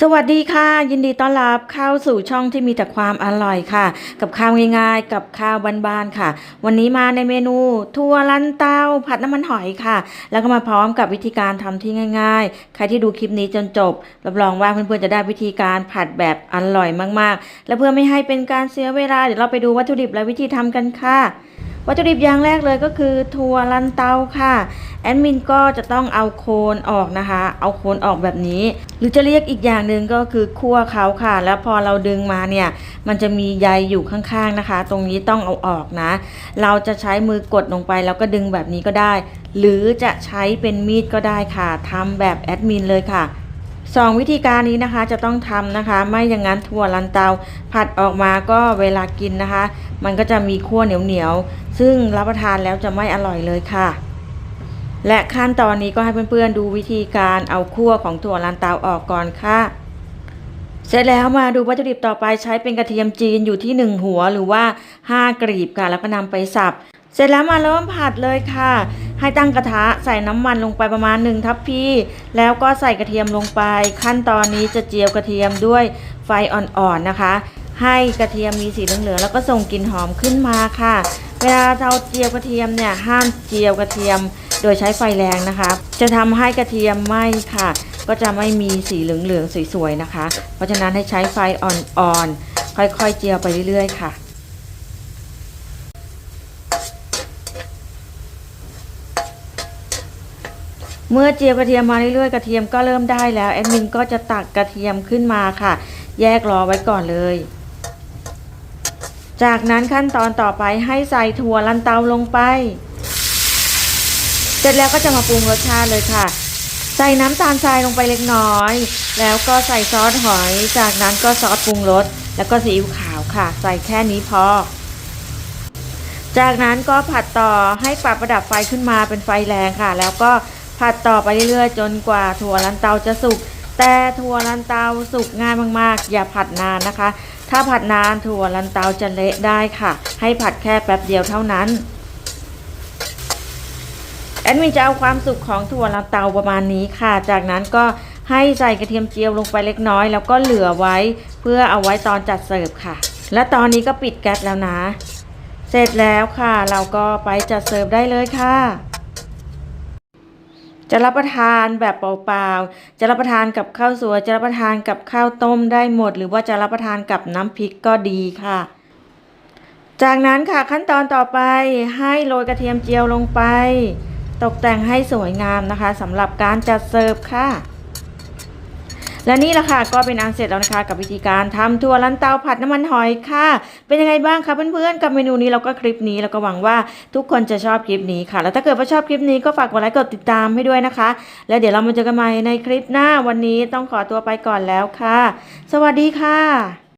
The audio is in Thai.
สวัสดีค่ะ ยินดีต้อนรับเข้าสู่ช่องที่มีแต่ความอร่อยค่ะ กับข้าวง่ายๆ กับข้าวบ้านๆค่ะ วันนี้มาในเมนูถั่วลันเต้าผัดน้ำมันหอยค่ะ แล้วก็มาพร้อมกับวิธีการทำที่ง่าย ๆ ใครที่ดูคลิปนี้จนจบรับรองว่าเพื่อนๆจะได้วิธีการผัดแบบอร่อยมากๆ และเพื่อไม่ให้เป็นการเสียเวลาเดี๋ยวเราไปดูวัตถุดิบและวิธีทำกันค่ะ วัตถุดิบอย่างแรกเลยก็คือถั่วลันเตาค่ะ แอดมินก็จะต้องเอาโคนออกนะคะ เอาโคนออกแบบนี้ หรือจะเรียกอีกอย่างหนึ่งก็คือคั่วเขาค่ะ แล้วพอเราดึงมาเนี่ยมันจะมีใยอยู่ข้างๆนะคะ ตรงนี้ต้องเอาออกนะ เราจะใช้มือกดลงไปแล้วก็ดึงแบบนี้ก็ได้ หรือจะใช้เป็นมีดก็ได้ค่ะทำแบบแอดมินเลยค่ะ สองวิธีการนี้นะคะจะต้องทำนะคะ ไม่อย่างนั้นถั่วลันเตาผัดออกมาก็เวลากินนะคะ มันก็จะมีขั้วเหนียวเหนียวๆซึ่งรับประทานแล้วจะไม่อร่อยเลยค่ะ และขั้นตอนนี้ก็ให้เพื่อนๆดูวิธีการเอาขั้วของถั่วลันเตาออกก่อนค่ะ เสร็จแล้วมาดูวัตถุดิบต่อไปใช้เป็นกระเทียมจีนอยู่ที่ 1 หัวหรือว่า 5 กรีบค่ะแล้วก็นำไปสับเสร็จแล้วมาเริ่มผัดเลยค่ะ ให้ตั้งกระทะใส่น้ำมันลงไปประมาณ1ทัพพี แล้วก็ใส่กระเทียมลงไป ขั้นตอนนี้จะเจียวกระเทียมด้วยไฟอ่อนๆนะคะ ให้กระเทียมมีสีเหลืองๆแล้วก็ส่งกลิ่นหอมขึ้นมาค่ะ เวลาเราเจียวกระเทียมเนี่ยห้ามเจียวกระเทียมโดยใช้ไฟแรงนะคะ จะทำให้กระเทียมไหม้ค่ะ ก็จะไม่มีสีเหลืองๆสวยๆนะคะ เพราะฉะนั้นให้ใช้ไฟอ่อนๆค่อยๆเจียวไปเรื่อยๆค่ะ เมื่อเจียวกระเทียมมาเรื่อยๆกระเทียมก็เริ่มได้แล้วแอดมินก็จะตักกระเทียมขึ้นมาค่ะ แยกรอไว้ก่อนเลย จากนั้นขั้นตอนต่อไปให้ใส่ถั่วลันเตาลงไป เสร็จแล้วก็จะมาปรุงรสชาติเลยค่ะ ใส่น้ำตาลทรายลงไปเล็กน้อย แล้วก็ใส่ซอสหอย จากนั้นก็ซอสปรุงรสแล้วก็ซีอิ๊วขาวค่ะ ใส่แค่นี้พอจากนั้นก็ผัดต่อให้ปรับระดับไฟขึ้นมาเป็นไฟแรงค่ะ แล้วก็ ผัดต่อไปเรื่อยๆจนกว่าถั่วลันเตาจะสุก แต่ถั่วลันเตาสุกง่ายมากๆ อย่าผัดนานนะคะ ถ้าผัดนานถั่วลันเตาจะเละได้ค่ะ ให้ผัดแค่แป๊บเดียวเท่านั้นแอดมินจะเอาความสุกของถั่วลันเตาประมาณนี้ค่ะ จากนั้นก็ให้ใส่กระเทียมเจียวลงไปเล็กน้อย แล้วก็เหลือไว้เพื่อเอาไว้ตอนจัดเสิร์ฟค่ะ และตอนนี้ก็ปิดแก๊สแล้วนะ เสร็จแล้วค่ะ เราก็ไปจัดเสิร์ฟได้เลยค่ะ จะรับประทานแบบเปล่าๆ จะรับประทานกับข้าวสวย จะรับประทานกับข้าวต้มได้หมด หรือว่าจะรับประทานกับน้ำพริกก็ดีค่ะ จากนั้นค่ะขั้นตอนต่อไปให้โรยกระเทียมเจียวลงไป ตกแต่งให้สวยงามนะคะสำหรับการจัดเสิร์ฟค่ะ และนี่แหละค่ะก็เป็นอันเสร็จแล้วนะคะ กับวิธีการทำถั่วลันเตาผัดน้ำมันหอยค่ะ เป็นยังไงบ้างคะเพื่อนๆกับเมนูนี้แล้วก็คลิปนี้แล้วก็หวังว่าทุกคนจะชอบคลิปนี้ค่ะ แล้วถ้าเกิดว่าชอบคลิปนี้ก็ฝากกดไลค์กดติดตามให้ด้วยนะคะ แล้วเดี๋ยวเรามาเจอกันใหม่ในคลิปหน้าวันนี้ต้องขอตัวไปก่อนแล้วค่ะ สวัสดีค่ะ